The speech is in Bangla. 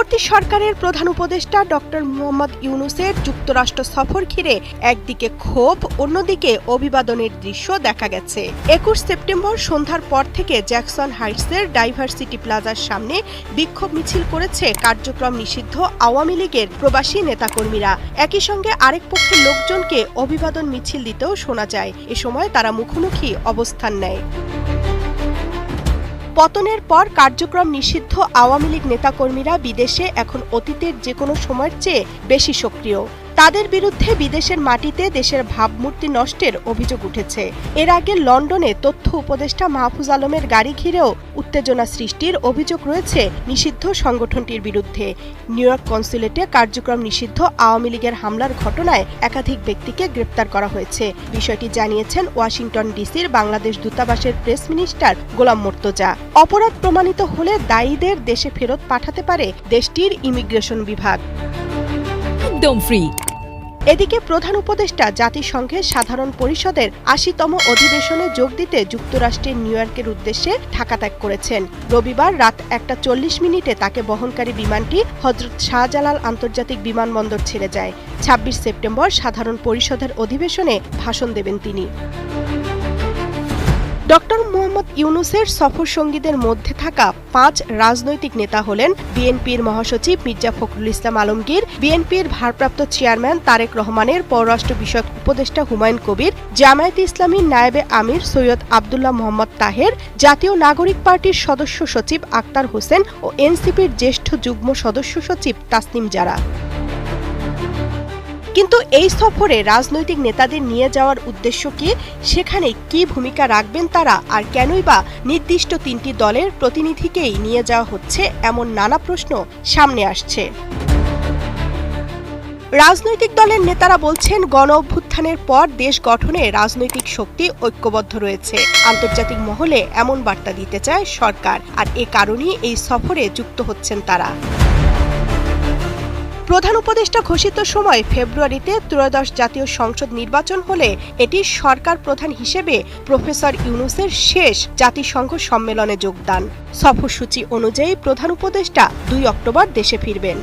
অন্তর্বর্তী সরকারের প্রধান উপদেষ্টা ডক্টর মোহাম্মদ ইউনুসের যুক্তরাষ্ট্র সফর ঘিরে একদিকে ক্ষোভ, অন্যদিকে অভিবাদনের দৃশ্য দেখা গেছে। একুশ সেপ্টেম্বর সন্ধ্যার পর থেকে জ্যাকসন হাইটসের ডাইভার্সিটি প্লাজার সামনে বিক্ষোভ মিছিল করেছে কার্যক্রম নিষিদ্ধ আওয়ামী লীগের প্রবাসী নেতাকর্মীরা। একই সঙ্গে আরেক পক্ষের লোকজনকে অভিবাদন মিছিল দিতেও শোনা যায়। এ সময় তারা মুখোমুখি অবস্থান নেয়। পতনের পর কার্যক্রম নিষিদ্ধ আওয়ামী লীগ নেতাকর্মীরা বিদেশে এখন অতীতের যে কোনো সময়ের চেয়ে বেশি সক্রিয়। তাদের বিরুদ্ধে বিদেশের মাটিতে দেশের ভাবমূর্তি নষ্টের অভিযোগ উঠেছে। এর আগে লন্ডনে তথ্য উপদেষ্টা মাহফুজ আলমের গাড়ি ঘিরেও উত্তেজনা সৃষ্টির অভিযোগ রয়েছে নিষিদ্ধ সংগঠনটির বিরুদ্ধে। নিউ ইয়র্ক কনসুলেটে কার্যক্রম নিষিদ্ধ আওয়ামী লীগের হামলার ঘটনায় একাধিক ব্যক্তিকে গ্রেপ্তার করা হয়েছে। বিষয়টি জানিয়েছেন ওয়াশিংটন ডিসির বাংলাদেশ দূতাবাসের প্রেস মিনিস্টার গোলাম মোর্তজা। অপরাধ প্রমাণিত হলে দায়ীদের দেশে ফেরত পাঠাতে পারে দেশটির ইমিগ্রেশন বিভাগ। একদম ফ্রি এদিকে প্রধান উপদেষ্টা জাতিসংঘের সাধারণ পরিষদের আশিতম অধিবেশনে যোগ দিতে যুক্তরাষ্ট্রের নিউ ইয়র্কের উদ্দেশ্যে ঢাকা ত্যাগ করেছেন। রবিবার রাত একটা চল্লিশ মিনিটে তাকে বহনকারী বিমানটি হজরত শাহজালাল আন্তর্জাতিক বিমানবন্দর ছেড়ে যায়। ছাব্বিশ সেপ্টেম্বর সাধারণ পরিষদের অধিবেশনে ভাষণ দেবেন তিনি। ডক্টর মোহাম্মদ ইউনুসের সফর সঙ্গীদের মধ্যে থাকা পাঁচ রাজনৈতিক নেতা হলেন বিএনপির মহাসচিব মির্জা ফখরুল ইসলাম আলমগীর, বিএনপির ভারপ্রাপ্ত চেয়ারম্যান তারেক রহমানের পররাষ্ট্র বিষয়ক উপদেষ্টা হুমায়ুন কবির, জামায়াত ইসলামী নায়েবে আমির সৈয়দ আবদুল্লাহ মোহাম্মদ তাহের, জাতীয় নাগরিক পার্টির সদস্য সচিব আক্তার হোসেন ও এনসিপির জ্যেষ্ঠ যুগ্ম সদস্য সচিব তাসনিম জারা। কিন্তু এই সফরে রাজনৈতিক নেতাদের নিয়ে যাওয়ার উদ্দেশ্য কি? সেখানে কি ভূমিকা রাখবেন তারা? আর কেনই বা নির্দিষ্ট তিনটি দলের প্রতিনিধিকেই নিয়ে যাওয়া হচ্ছে এমন নানা প্রশ্ন সামনে আসছে। রাজনৈতিক দলের নেতারা বলছেন, গণ অভ্যুত্থানের পর দেশ গঠনে রাজনৈতিক শক্তি ঐক্যবদ্ধ রয়েছে। আন্তর্জাতিক মহলে এমন বার্তা দিতে চায় সরকার। আর এ কারণেই এই সফরে যুক্ত হচ্ছেন তারা। প্রধান উপদেষ্টা ঘোষিত সময় ফেব্রুয়ারিতে ত্রয়োদশ জাতীয় সংসদ নির্বাচন হলে এটি সরকার প্রধান হিসেবে প্রফেসর ইউনুসের শেষ জাতিসংঘ সম্মেলনে যোগদান। সফরসূচি অনুযায়ী প্রধান উপদেষ্টা দুই অক্টোবর দেশে ফিরবেন।